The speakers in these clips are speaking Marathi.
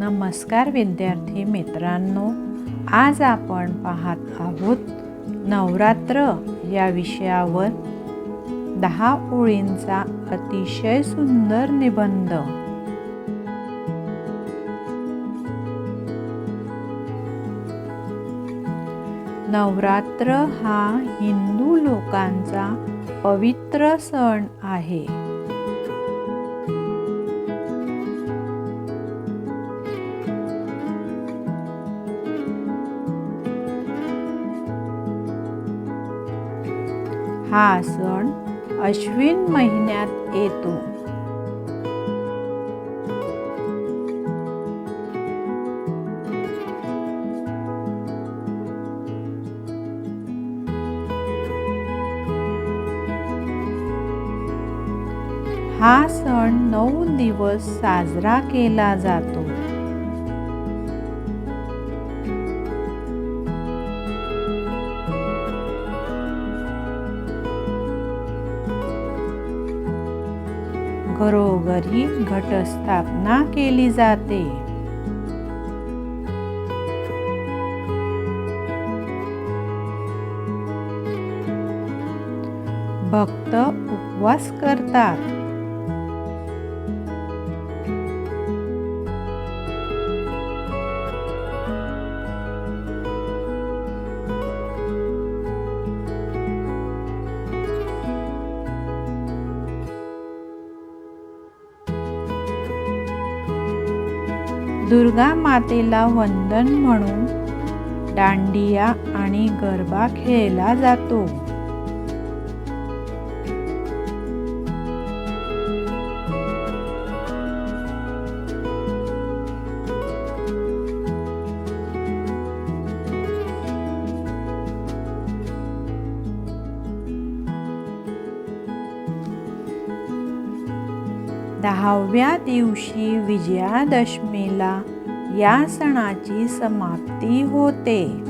नमस्कार विद्यार्थी मित्रांनो आज आपण पाहत आहोत नवरात्र या विषयावर. दहा ओळींचा अतिशय सुंदर निबंध. नवरात्र हा हिंदू लोकांचा पवित्र सण आहे. हा सण अश्विन महिन्यात येतो. हा सण नऊ दिवस साजरा केला जातो. घरोघरी घटस्थापना केली जाते. भक्त उपवास करतात. दुर्गा मातेला वंदन म्हणून दांडिया आणि गरबा खेळला जातो. दहाव्या दिवशी विजयादशमीला या सणाची समाप्ती होते.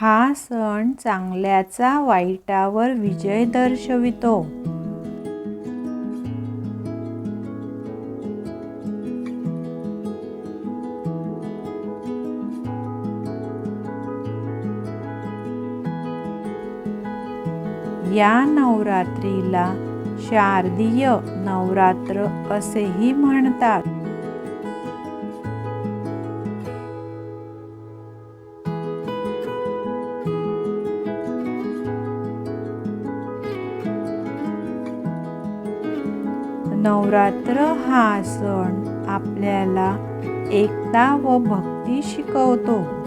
हा सण चांगल्याचा वाईटावर विजय दर्शवितो. या नवरात्रीला शारदीय नवरात्र असेही म्हणतात. नवरात्र हा सण आपल्याला एकता व भक्ती शिकवतो.